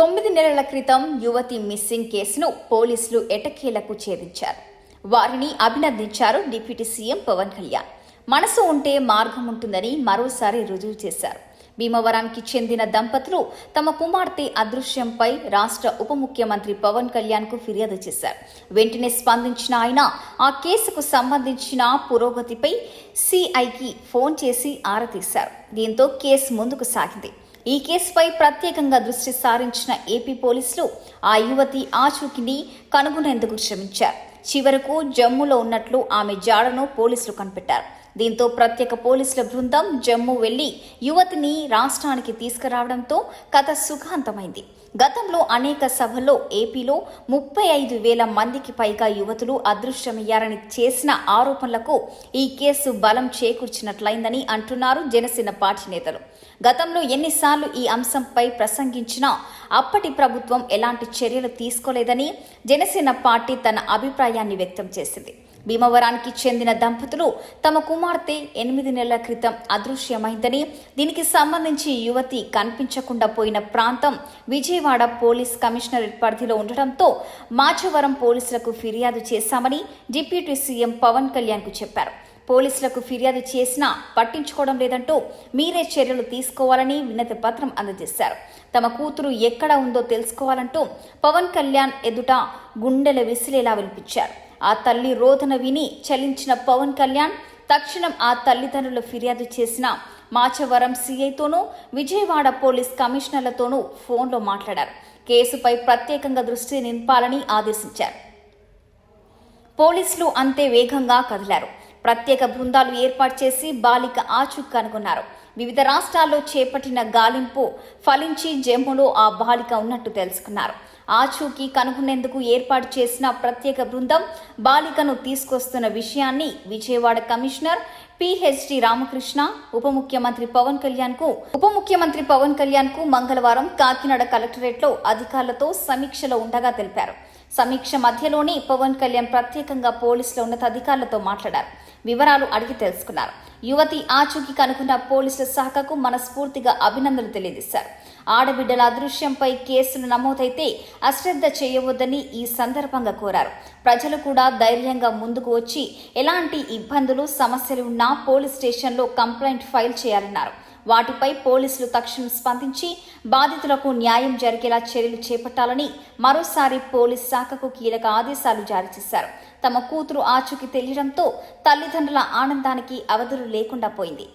తొమ్మిది నెలల క్రితం యువతి మిస్సింగ్ కేసును పోలీసులు ఎటకేలకు ఛేదించారు? వారిని అభినందించారు డిప్యూటీ సీఎం పవన్ కళ్యాణ్. మనసు ఉంటే మార్గం ఉంటుందని మరోసారి రుజువు చేశారు. భీమవరానికి చెందిన దంపతులు తమ కుమార్తె అదృశ్యంపై రాష్ట్ర ఉప ముఖ్యమంత్రి పవన్ కళ్యాణ్కు ఫిర్యాదు చేశారు. వెంటనే స్పందించిన ఆయన ఆ కేసుకు సంబంధించిన పురోగతిపై సిఐకి ఫోన్ చేసి ఆరా తీశారు. దీంతో కేసు ముందుకు సాగింది. ఈ కేసుపై ప్రత్యేకంగా దృష్టి సారించిన ఏపీ పోలీసులు ఆ యువతి ఆచూకిని కనుగొనేందుకు శ్రమించారు. చివరకు జమ్మూలో ఉన్నట్లు ఆమె జాడను పోలీసులు కనిపెట్టారు. దీంతో ప్రత్యేక పోలీసుల బృందం జమ్మూ వెళ్ళి యువతిని రాష్ట్రానికి తీసుకురావడంతో కథ సుఖాంతమైంది. గతంలో అనేక సభల్లో ఏపీలో ముప్పై ఐదు వేల మందికి పైగా యువతులు అదృశ్యమయ్యారని చేసిన ఆరోపణలకు ఈ కేసు బలం చేకూర్చినట్లయిందని అంటున్నారు జనసేన పార్టీ నేతలు. గతంలో ఎన్నిసార్లు ఈ అంశంపై ప్రసంగించినా అప్పటి ప్రభుత్వం ఎలాంటి చర్యలు తీసుకోలేదని జనసేన పార్టీ తన అభిప్రాయాన్ని వ్యక్తం చేసింది. భీమవరానికి చెందిన దంపతులు తమ కుమార్తె ఎనిమిది నెలల క్రితం అదృశ్యమైందని దీనికి సంబంధించి యువతి కనిపించకుండా పోయిన ప్రాంతం విజయవాడ పోలీస్ కమిషనరేట్ పరిధిలో ఉండటంతో మాచవరం పోలీసులకు ఫిర్యాదు చేశామని డిప్యూటీ సీఎం పవన్ కళ్యాణ్కు చెప్పారు. పోలీసులకు ఫిర్యాదు చేసినా పట్టించుకోవడం లేదంటూ మీరే చర్యలు తీసుకోవాలని వినతి పత్రం అందజేశారు. తమ కూతురు ఎక్కడ ఉందో తెలుసుకోవాలంటూ పవన్ కళ్యాణ్ ఎదుట గుండెల విసిలేలా వినిపించారు. ఆ తల్లి రోదన విని చలించిన పవన్ కళ్యాణ్ తక్షణం ఆ తల్లిదండ్రులు ఫిర్యాదు చేసిన మాచవరం సీఐతోనూ విజయవాడ పోలీస్ కమిషనర్లతోనూ ఫోన్లో మాట్లాడారు. కేసుపై ప్రత్యేకంగా దృష్టి నింపాలని ఆదేశించారు. పోలీసులు అంతే వేగంగా కదిలారు. ప్రత్యేక బృందాలు ఏర్పాటు చేసి బాలిక ఆచూక్ కనుగొన్నారు. వివిధ రాష్ట్రాల్లో చేపట్టిన గాలింపు ఫలించి జమ్మూలో ఆ బాలిక ఉన్నట్టు తెలుసుకున్నారు. ఆచూకీ కనుగొనేందుకు ఏర్పాటు చేసిన ప్రత్యేక బృందం బాలికను తీసుకొస్తున్న విషయాన్ని విజయవాడ కమిషనర్ పిహెచ్డి రామకృష్ణ ఉప ముఖ్యమంత్రి పవన్ కళ్యాణ్కు ఉప ముఖ్యమంత్రి పవన్ కళ్యాణ్కు మంగళవారం కాకినాడ కలెక్టరేట్లో అధికారులతో సమీక్షలో ఉండగా తెలిపారు. సమీక్ష మధ్యలోనే పవన్ కళ్యాణ్ ప్రత్యేకంగా పోలీసుల ఉన్నతాధికారులతో మాట్లాడారు. వివరాలు అడిగి తెలుసుకున్నారు. యువతి ఆచూకీ కనుగొన్న పోలీసుల శాఖకు మనస్ఫూర్తిగా అభినందనలు తెలియజేశారు. ఆడబిడ్డల అదృశ్యంపై కేసులు నమోదైతే అశ్రద్ధ చేయవద్దని ఈ సందర్భంగా కోరారు. ప్రజలు కూడా ధైర్యంగా ముందుకు వచ్చి ఎలాంటి ఇబ్బందులు సమస్యలు ఉన్నా పోలీస్ స్టేషన్లో కంప్లైంట్ ఫైల్ చేయాలన్నారు. వాటిపై పోలీసులు తక్షణం స్పందించి బాధితులకు న్యాయం జరిగేలా చర్యలు చేపట్టాలని మరోసారి పోలీస్ శాఖకు కీలక ఆదేశాలు జారీ చేశారు. తమ కూతురు ఆచూకీ తెలియడంతో తల్లిదండ్రుల ఆనందానికి అవధులు లేకుండా పోయింది.